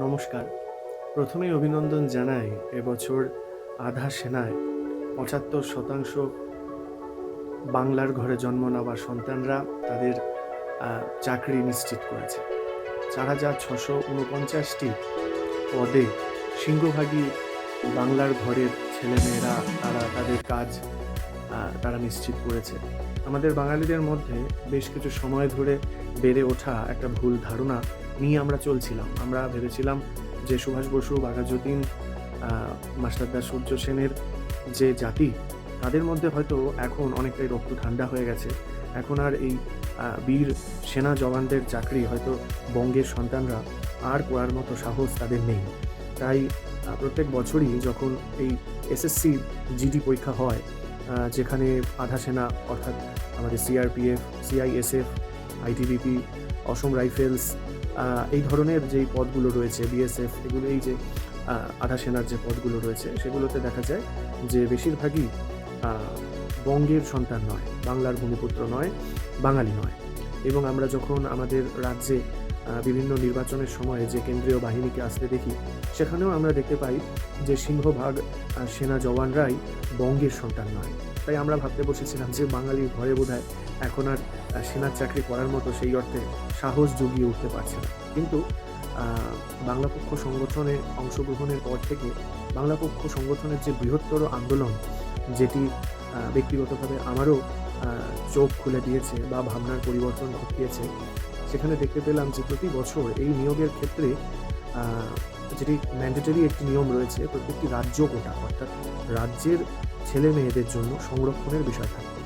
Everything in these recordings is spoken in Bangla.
নমস্কার। প্রথমেই অভিনন্দন জানাই এবছর আধা সেনায় পঁচাত্তর শতাংশ বাংলার ঘরে জন্ম নেওয়া সন্তানরা তাদের চাকরি নিশ্চিত করেছে। চার হাজার ছশো উনপঞ্চাশটি পদে সিংহভাগই বাংলার ঘরের ছেলেমেয়েরা, তারা তাদের কাজ তারা নিশ্চিত করেছে। আমাদের বাঙালিদের মধ্যে বেশ কিছু সময় ধরে বেড়ে ওঠা একটা ভুল ধারণা নিয়ে আমরা চলছিলাম। আমরা ভেবেছিলাম যে সুভাষ বসু বাঘাযতীন আহ, মাস্টারদা সূর্য সেনের যে জাতি তাদের মধ্যে হয়তো এখন অনেকটাই রক্ত ঠান্ডা হয়ে গেছে। এখন আর এই বীর সেনা জওয়ানদের চাকরি হয়তো বঙ্গের সন্তানরা আর করার মতো সাহস তাদের নেই। তাই প্রত্যেক বছরই যখন এই এসএসসি জিডি পরীক্ষা হয় যেখানে আধা সেনা অর্থাৎ আমাদের CRPF CISF ITBP Assam rifles এই ধরনের যেই পদগুলো রয়েছে বিএসএফ এগুলো এই যে আধা সেনার যে পদগুলো রয়েছে, সেগুলোতে দেখা যায় যে বেশিরভাগই বঙ্গের সন্তান নয়, বাংলার ভূমিপুত্র নয়, বাঙালি নয়। এবং আমরা যখন আমাদের রাজ্যে বিভিন্ন নির্বাচনের সময়ে যে কেন্দ্রীয় বাহিনীকে আসতে দেখি সেখানেও আমরা দেখতে পাই যে সিংহভাগ সেনা জওয়ানরাই বঙ্গের সন্তান নয়। তাই আমরা ভাবতে বসেছিলাম যে বাঙালির ঘরে বোধহয় এখন আর সেনার চাকরি করার মতো সেই অর্থে সাহস জুগিয়ে উঠতে পারছে না। কিন্তু আহ, বাংলা পক্ষ সংগঠনে অংশগ্রহণের পর থেকে বাংলা পক্ষ সংগঠনের যে বৃহত্তর আন্দোলন যেটি ব্যক্তিগতভাবে আমারও চোখ খুলে দিয়েছে বা ভাবনার পরিবর্তন ঘটিয়েছে সেখানে দেখতে পেলাম যে প্রতি বছর এই নিয়োগের ক্ষেত্রে যেটি ম্যান্ডেটরি একটি নিয়ম রয়েছে, প্রত্যেকটি রাজ্য কোটা অর্থাৎ রাজ্যের ছেলে মেয়েদের জন্য সংরক্ষণের বিষয় থাকবে।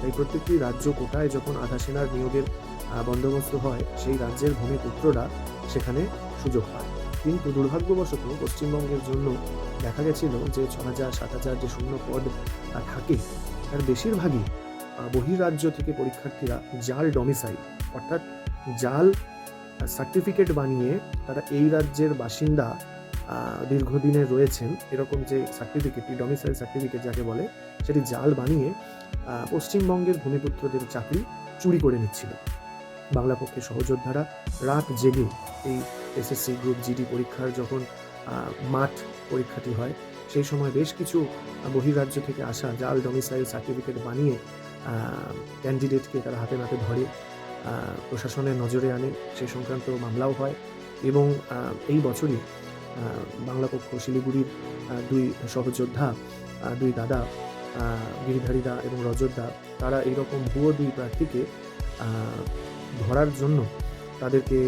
তাই প্রত্যেকটি রাজ্য কোটায় যখন আধা সেনার নিয়োগের বন্দোবস্ত হয়, সেই রাজ্যের ভূমিপুত্ররা সেখানে সুযোগ পায়। কিন্তু দুর্ভাগ্যবশত পশ্চিমবঙ্গের জন্য দেখা গেছিল যে ছ হাজার সাত হাজার যে শূন্য পদ থাকে, তার বেশিরভাগই বহিরাজ্য থেকে পরীক্ষার্থীরা জাল ডমিসাইল অর্থাৎ জাল সার্টিফিকেট বানিয়ে তারা এই রাজ্যের বাসিন্দা দীর্ঘদিনে রয়েছেন। এরকম যে সার্টিফিকেটটি ডমিসাইল সার্টিফিকেট যাকে বলে, সেটি জাল বানিয়ে পশ্চিমবঙ্গের ভূমিপুত্রদের চাকরি চুরি করে নিচ্ছিল। বাংলা পক্ষের সহযোদ্ধারা রাত জেগে এই এসএসসি গ্রুপ জিডি পরীক্ষার যখন মাঠ পরীক্ষাটি হয়, সেই সময় বেশ কিছু বহিরাজ্য থেকে আসা জাল ডমিসাইল সার্টিফিকেট বানিয়ে ক্যান্ডিডেটকে তারা হাতে নাতে ধরে প্রশাসনের নজরে আনে সেই সংক্রান্ত মামলাও হয় এবং এই বছরই বাংলা পক্ষ শিলিগুড়ির দুই সহযোদ্ধা দুই দাদা আহ, গিরিধারীদা এবং রজতদা তারা এইরকম ভুয়ো দুই প্রার্থীকে ধরার জন্য তাদেরকে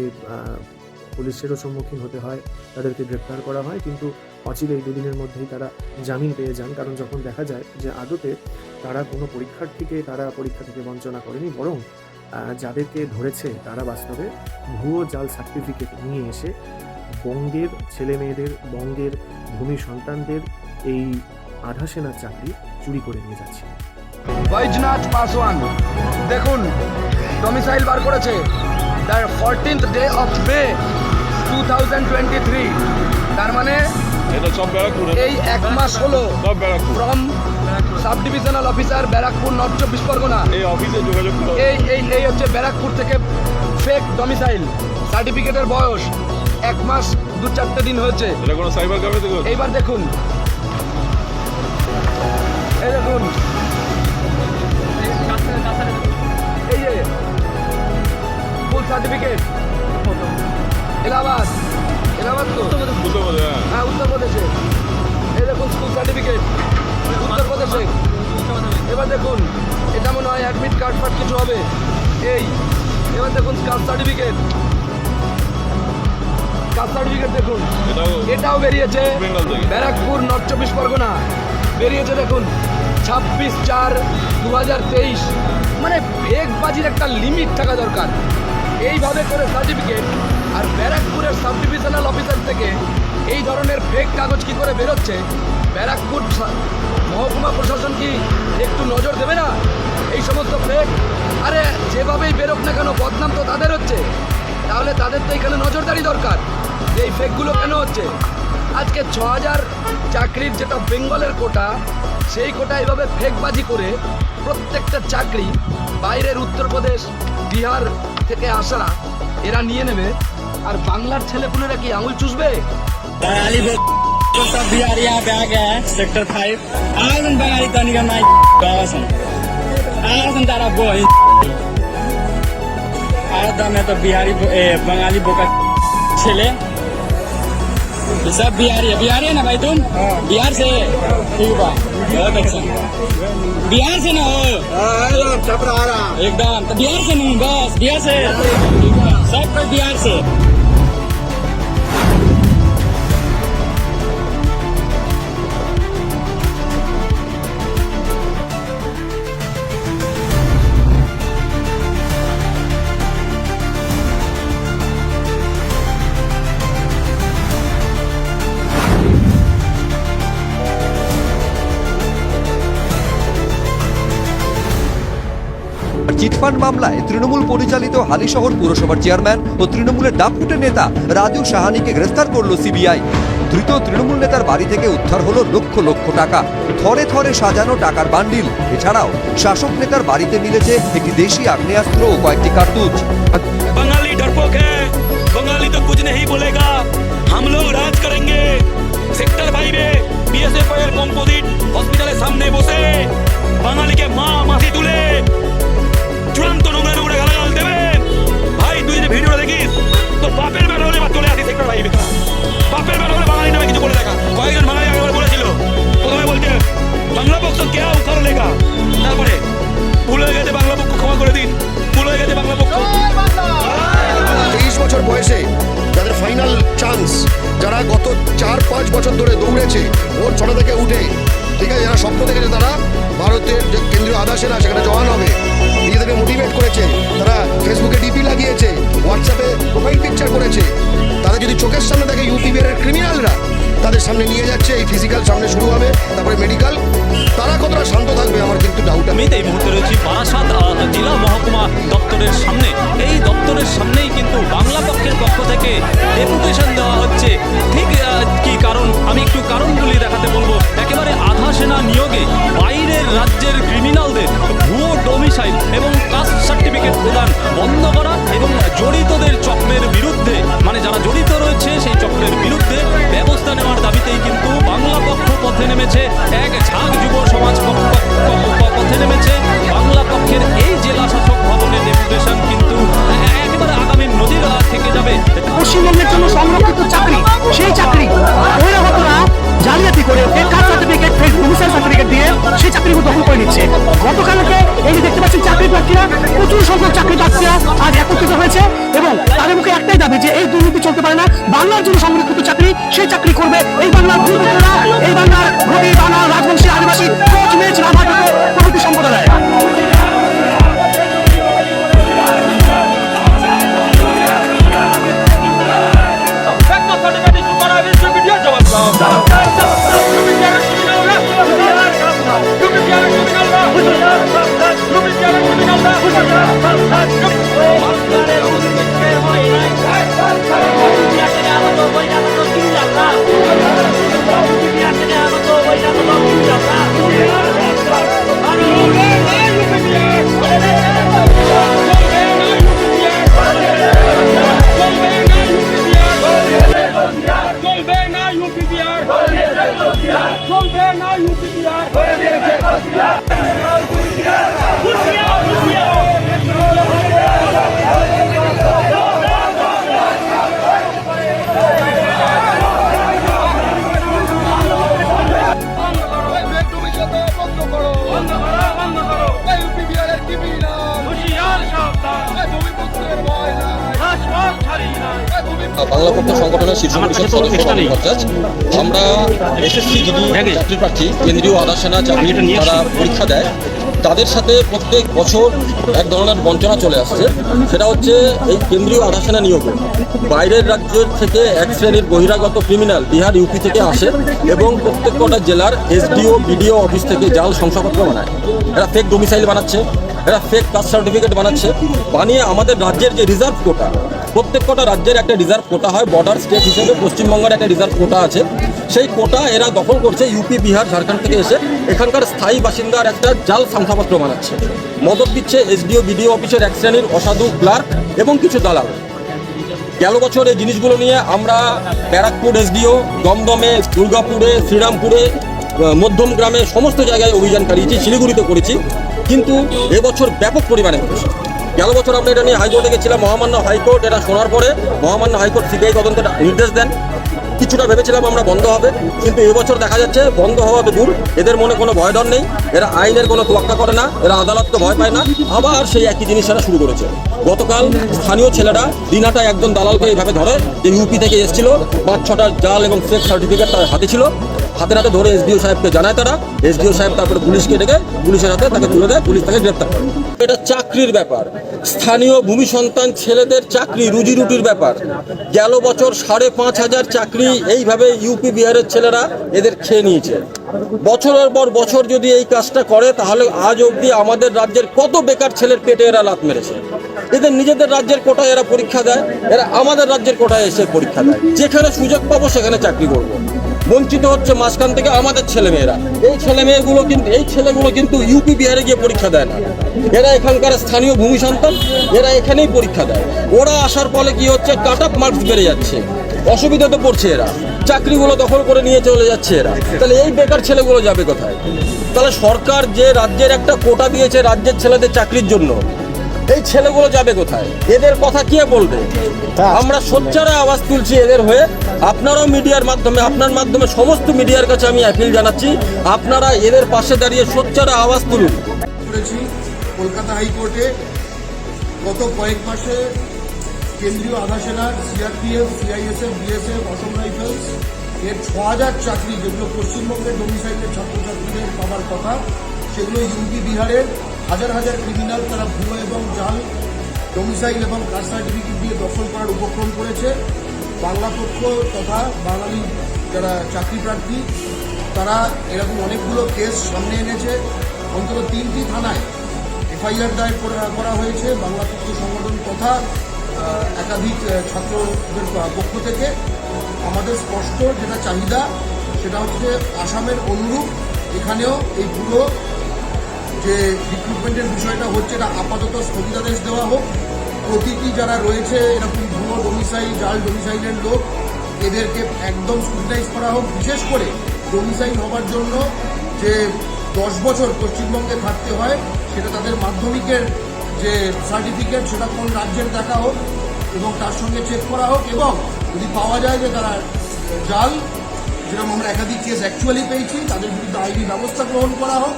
পুলিশেরও সম্মুখীন হতে হয় তাদেরকে গ্রেপ্তার করা হয় কিন্তু অচিরে এই দুদিনের মধ্যেই তারা জামিন পেয়ে যান। কারণ যখন দেখা যায় যে আদতে তারা কোনো পরীক্ষার্থীকে তারা পরীক্ষা থেকে বঞ্চনা করেনি বরং যাদেরকে ধরেছে তারা বাস্তবে ভুয়ো জাল সার্টিফিকেট নিয়ে এসে বঙ্গের ছেলে মেয়েদের বঙ্গের ভূমি সন্তানদের এই আধা সেনার চাকরি চুরি করে নিয়ে যাচ্ছে। বৈজনাথ পাসওয়ান দেখুন ডমিসাইল বার করেছে। The fourteenth day of May two thousand twenty three তার মানে এটা সব ব্যারাকপুর এই এক মাস হলো সব Barrackpore. From sub divisional officer Barrackpore north চব্বিশ পরগনা। এই অফিসে যোগাযোগ এই এই এই হচ্ছে ব্যারাকপুর থেকে ফেক ডমিসাইল সার্টিফিকেটের বয়স এক মাস দু চারটে দিন হয়েছে। এটা কোনো সাইবার ক্যাফে থেকে হচ্ছে? এইবার দেখুন। এই দেখুন। এই যে ফুল সার্টিফিকেট এলাহাবাদ। হ্যাঁ উত্তরপ্রদেশে দেখুন স্কুল সার্টিফিকেট উত্তরপ্রদেশে এবার দেখুন এটা মনে হয় অ্যাডমিট কার্ড ফার্ড কিছু হবে এই এবার দেখুন কাস্ট সার্টিফিকেট কাস্ট সার্টিফিকেট দেখুন এটাও বেরিয়েছে ব্যারাকপুর নর্থ চব্বিশ পরগনা বেরিয়েছে দেখুন ছাব্বিশ চার দু হাজার তেইশ মানে ফেক বাজির একটা লিমিট থাকা দরকার এইভাবে করে সার্টিফিকেট আর ব্যারাকপুরের সাব ডিভিশনাল অফিসার থেকে এই ধরনের ফেক কাগজ কি করে বেরোচ্ছে? ব্যারাকপুর মহকুমা প্রশাসন কি একটু নজর দেবে না? এই সমস্ত ফেক আরে, যেভাবেই বেরোক না কেন, বদনাম তো তাদের হচ্ছে। তাহলে তাদের তো এখানে নজরদারি দরকার যে এই ফেকগুলো কেন হচ্ছে? আজকে ছ হাজার চাকরির যেটা বেঙ্গলের কোটা, সেই কোটা এভাবে ফেকবাজি করে প্রত্যেকটা চাকরি বাইরের উত্তরপ্রদেশ, বিহার থেকে আসা, এরা নিয়ে নেবে। আর বাংলার ছেলেপুলেরা কি আঙুল চুষবে बंगाली को सब बिहार यहाँ पे आ गया है सेक्टर फाइव आवासन बंगाली तो निकल माई आवासन आवासन तारा बो आवासन में तो बिहारी बो- ए, बंगाली बोका छेले ये सब बिहारी है बिहारी है ना भाई तुम बिहार से ठीक बा बहुत अच्छा बिहार से ना हो एकदम तो बिहार से नहीं बस बिहार से ठीक बा सब कोई बिहार से মামলায় তৃণমূল পরিচালিত হালিশহর পুরসভার চেয়ারম্যান ও তৃণমূলের ডাকপুটে নেতা রাজু সাহানিকে গ্রেফতার করল সিবিআই। ধৃত তৃণমূল নেতার বাড়ি থেকে উদ্ধার হলো লক্ষ লক্ষ টাকা। থরে থরে সাজানো টাকার বান্ডিল। এছাড়াও শাসক নেতার বাড়িতে মিলেছে একটি দেশি আগ্নেয়াস্ত্র ও কয়েকটি কার্তুজ। সামনে বসে। বাঙালিকে মা মাসি তুলে চূড়ান্ত নোংরা নোংরা গালাগাল দেবেন ভাই তুই যদি ভিডিওটা দেখিস তো বাপের বেলা হলে এবার চলে আসি সেক্টর ফাইভে বাপের বেলা হলে বাঙালি নামে কিছু বলে দেখা। কয়েকজন বাঙালি আগে বলেছিল। প্রথমে বলছে বাংলা পক্ষ কে উখার লেখা? তারপরে ভুল হয়ে গেছে বাংলা পক্ষ ক্ষমা করে দিন। ভুল হয়ে গেছে বাংলা পক্ষ। তেইশ বছর বয়সে যাদের ফাইনাল চান্স যারা গত চার পাঁচ বছর ধরে দৌড়েছে ভোর ছটা থেকে উঠে ঠিক আছে, যারা স্বপ্ন দেখেছে তারা ভারতের যে কেন্দ্রীয় আধা সেনা সেখানে জওয়ান হবে। নিজেদেরকে মোটিভেট করেছে, তারা ফেসবুকে ডিপি লাগিয়েছে হোয়াটসঅ্যাপে প্রোফাইল পিকচার করেছে। তারা যদি চোখের সামনে দেখে ইউপি বিহারের ক্রিমিনালরা তাদের সামনে নিয়ে যাচ্ছে, এই ফিজিক্যাল সামনে শুরু হবে, তারপরে মেডিকেল তারা কতটা শান্ত থাকবে আমার কিন্তু ডাউট আমি এই মুহূর্তে রয়েছি বারাসাত জেলা মহকুমা বাংলা পক্ষ সংগঠনের শীর্ষ পরিষদ সদস্য ভট্টাচ আমরা এসএসসি যিনি চাকরি প্রার্থী কেন্দ্রীয় আধা সেনা চাকরি তারা পরীক্ষা দেয় তাদের সাথে প্রত্যেক বছর এক ধরনের বঞ্চনা চলে আসছে। সেটা হচ্ছে এই কেন্দ্রীয় আধা সেনা নিয়োগ। বাইরের রাজ্যের থেকে এক শ্রেণির বহিরাগত ক্রিমিনাল বিহার ইউপি থেকে আসে এবং প্রত্যেক কটা জেলার এসডিও বিডিও অফিস থেকে জাল শংসাপত্র বানায়। এরা ফেক ডোমিসাইল বানাচ্ছে। এরা ফেক কাস্ট সার্টিফিকেট বানাচ্ছে, বানিয়ে আমাদের রাজ্যের যে রিজার্ভ কোটা প্রত্যেক কটা রাজ্যের একটা রিজার্ভ কোটা হয় বর্ডার স্টেট হিসেবে পশ্চিমবঙ্গের একটা রিজার্ভ কোটা আছে। সেই কোটা এরা দখল করছে ইউপি বিহার ঝাড়খণ্ড থেকে এসে এখানকার স্থায়ী বাসিন্দার একটা জাল শংসাপত্র বানাচ্ছে। মদত দিচ্ছে এসডিও বিডিও অফিসের এক শ্রেণির অসাধু ক্লার্ক এবং কিছু দালাল। গেল বছর এই জিনিসগুলো নিয়ে আমরা ব্যারাকপুর এসডিও দমদমে, দুর্গাপুরে, শ্রীরামপুরে মধ্যম গ্রামে সমস্ত জায়গায় অভিযান চালিয়েছি, শিলিগুড়িতে করেছি। কিন্তু এবছর ব্যাপক পরিমাণে হয়েছে গেল বছর আমরা এটা নিয়ে হাইকোর্টে গেছিলাম, মহামান্য হাইকোর্ট, এটা শোনার পরে মহামান্য হাইকোর্ট সিবিআই তদন্তের নির্দেশ দেন। কিছুটা ভেবেছিলাম আমরা বন্ধ হবে, কিন্তু এবছর দেখা যাচ্ছে বন্ধ হওয়া দূর এদের মনে কোনো ভয় ডর নেই, এরা আইনের কোনো তোয়াক্কা করে না, এরা আদালতকে ভয় পায় না। আবার সেই একই জিনিস এরা শুরু করেছে। গতকাল স্থানীয় ছেলেরা দিনাটা একজন দালালকে এইভাবে ধরে, যে ইউপি থেকে এসেছিল, পাঁচ ছটা জাল এবং ফেক সার্টিফিকেট তার হাতে ছিল। হাতে হাতে ধরে এসডিও সাহেবকে জানায় তারা। এসডিও সাহেব তারপরে পুলিশকে ডেকে পুলিশের হাতে তাকে তুলে দেয়, পুলিশ তাকে গ্রেপ্তার করে। এটা চাকরির ব্যাপার। স্থানীয় ভূমি সন্তান ছেলেদের চাকরি রুজি রুটির ব্যাপার। গেল বছর সাড়ে পাঁচ হাজার চাকরি এইভাবে ইউপি বিহারের ছেলেরা এদের খেয়ে নিয়েছে। বছরের পর বছর যদি এই কাজটা করে, তাহলে আজ অবধি আমাদের রাজ্যের কত বেকার ছেলের পেটে এরা লাত মেরেছে। এদের নিজেদের রাজ্যের কোটায় এরা পরীক্ষা দেয়, এরা আমাদের রাজ্যের কোটায় এসে পরীক্ষা দেয়। যেখানে সুযোগ পাবো সেখানে চাকরি করব। বঞ্চিত হচ্ছে মাঝখান থেকে আমাদের ছেলেমেয়েরা। এই ছেলে মেয়েগুলো কিন্তু এই ছেলেগুলো কিন্তু ইউপি বিহারে গিয়ে পরীক্ষা দেয় না। এরা এখানকার স্থানীয় ভূমি সন্তান, এরা এখানেই পরীক্ষা দেয়। ওরা আসার ফলে কি হচ্ছে? কাট অফ মার্কস বেড়ে যাচ্ছে। অসুবিধা তো পড়ছে এরা। চাকরিগুলো দখল করে নিয়ে চলে যাচ্ছে এরা। তাহলে এই বেকার ছেলেগুলো যাবে কোথায়? তাহলে সরকার যে রাজ্যের একটা কোটা দিয়েছে রাজ্যের ছেলেদের চাকরির জন্য এই ছেলেগুলো যাবে কোথায়? এদের কথা কে বলবে? আমরা সোচ্চারে আওয়াজ তুলছি এদের হয়ে। আপনারাও মিডিয়ার মাধ্যমে আপনার মাধ্যমে সমস্ত মিডিয়ার কাছে আমি অ্যাপিল জানাচ্ছি। আপনারা এদের পাশে দাঁড়িয়ে সোচ্চারে আওয়াজ তুলুন। করেছি কলকাতা হাইকোর্টে গত কয়েক মাসে কেন্দ্রীয় আধা সেনা CRPF CISF BSF Assam rifles এর ছ হাজার চাকরি যেগুলো পশ্চিমবঙ্গের ডোমিসাইলের ছাত্রছাত্রীদের পাওয়ার কথা সেগুলো ইউপি বিহারের হাজার হাজার ক্রিমিনাল তারা ভুয়ো এবং জাল ডোমিসাইল এবং কাস্ট সার্টিফিকেট দিয়ে দখল করার উপক্রম করেছে। বাংলা পক্ষ তথা বাঙালি যারা চাকরি প্রার্থী, তারা এরকম অনেকগুলো কেস সামনে এনেছে। অন্তত তিনটি থানায় এফআইআর দায়ের করা- হয়েছে। বাংলা পক্ষ সংগঠন তথা একাধিক ছাত্রদের পক্ষ থেকে। আমাদের স্পষ্ট যেটা চাহিদা, সেটা হচ্ছে আসামের অনুরূপ। এখানেও এই পুরো যে রিক্রুটমেন্টের বিষয়টা হচ্ছে এটা আপাতত স্থগিতাদেশ দেওয়া হোক। প্রতিটি যারা রয়েছে, এরকম ভুয়ো ডোমিসাইল জাল ডোমিসাইলের লোক, এদেরকে একদম স্ক্রুটাইজ করা হোক। বিশেষ করে ডোমিসাইল হওয়ার জন্য যে দশ বছর পশ্চিমবঙ্গে থাকতে হয়, সেটা তাদের মাধ্যমিকের যে সার্টিফিকেট সেটা কোন রাজ্যের দেখা হোক এবং তার সঙ্গে চেক করা হোক এবং যদি পাওয়া যায় যে তারা জাল, যেরকম আমরা একাধিক কেস অ্যাকচুয়ালি পেয়েছি, তাদের বিরুদ্ধে আইনি ব্যবস্থা গ্রহণ করা হোক।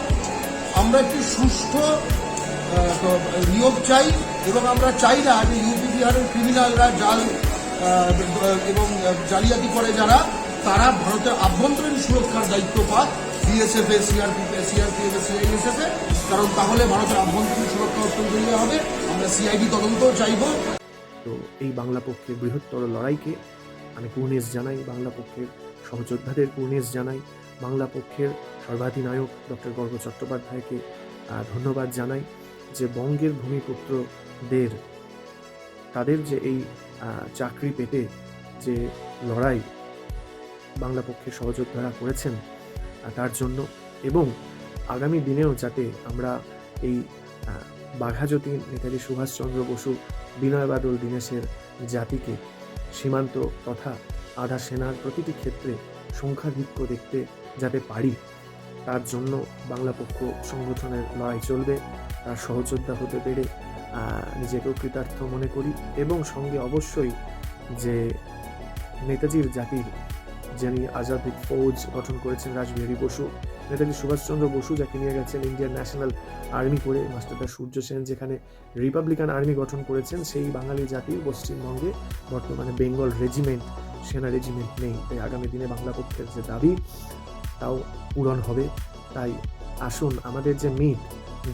আমরা একটি সুষ্ঠু নিয়োগ চাই এবং আমরা চাই না যে ইউপি বিহারের ক্রিমিনালরা জাল এবং জালিয়াতি করে যারা, তারা ভারতের আভ্যন্তরীণ সুরক্ষার দায়িত্ব পাক বিএসএফ এ সিআরপিএফ সিআরপিএফ এ সিআইএসএফ এ, কারণ তাহলে ভারতের আভ্যন্তরীণ সুরক্ষা অত্যন্ত ইয়ে হবে। আমরা সিআইডি তদন্তও চাইব। তো এই বাংলা পক্ষের বৃহত্তর লড়াইকে আমি কুর্নিশ জানাই, বাংলা পক্ষের সহযোদ্ধাদের কুর্নিশ জানাই, বাংলা পক্ষের সর্বাধিনায়ক ডক্টর গর্গ চট্টোপাধ্যায়কে ধন্যবাদ জানাই যে বঙ্গের ভূমিপুত্রদের, তাদের যে এই চাকরি পেতে যে লড়াই বাংলা পক্ষের সহযোদ্ধারা করেছেন তার জন্য এবং আগামী দিনেও যাতে আমরা এই বাঘাযতীন নেতাজি সুভাষচন্দ্র বসু, বিনয় বাদল, দীনেশের জাতিকে সীমান্ত তথা আধা সেনার প্রতিটি ক্ষেত্রে সংখ্যাধিক্য দেখতে যাতে পারি। তার জন্য বাংলা পক্ষ সংগঠনের লড়াই চলবে তার সহযোদ্ধা হতে পেরে নিজেকেও কৃতার্থ মনে করি এবং সঙ্গে অবশ্যই যে নেতাজির জাতির যিনি আজাদ ফৌজ গঠন করেছেন রাসবিহারী বসু, নেতাজি সুভাষচন্দ্র বসু যাকে নিয়ে গেছেন ইন্ডিয়ান ন্যাশনাল আর্মি করে, মাস্টারদা সূর্য সেন যেখানে রিপাবলিকান আর্মি গঠন করেছেন, সেই বাঙালি জাতির পশ্চিমবঙ্গে বর্তমানে বেঙ্গল রেজিমেন্ট, সেনা রেজিমেন্ট নেই। তাই আগামী দিনে বাংলা পক্ষের যে দাবি তাও পূরণ হবে। তাই আসুন আমাদের যে মিথ,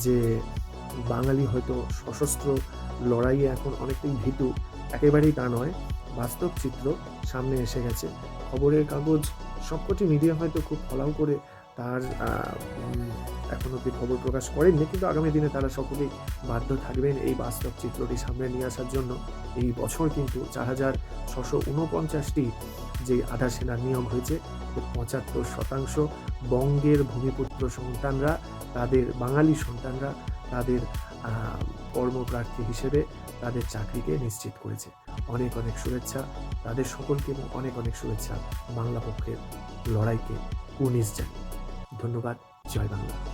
যে বাঙালি হয়তো সশস্ত্র লড়াইয়ে এখন অনেকটাই ভীতু, একেবারেই তা নয়। বাস্তব চিত্র সামনে এসে গেছে। খবরের কাগজ, সবকটি মিডিয়া হয়তো খুব ফলাও করে তার এখন অব্দি খবর প্রকাশ করেননি, কিন্তু আগামী দিনে তারা সকলেই বাধ্য থাকবেন এই বাস্তব চিত্রটি সামনে নিয়ে আসার জন্য। এই বছর কিন্তু চার হাজার ছশো উনপঞ্চাশটি যে আধা সেনার নিয়োগ হয়েছে পঁচাত্তর শতাংশ বঙ্গের ভূমিপুত্র সন্তানরা, তাদের বাঙালি সন্তানরা, তাদের কর্মপ্রার্থী হিসেবে তাদের চাকরিকে নিশ্চিত করেছে। অনেক অনেক শুভেচ্ছা তাদের সকলকে এবং অনেক অনেক শুভেচ্ছা বাংলা পক্ষের লড়াইকে কুর্নিশ জানিয়ে ধন্যবাদ। জয় বাংলা।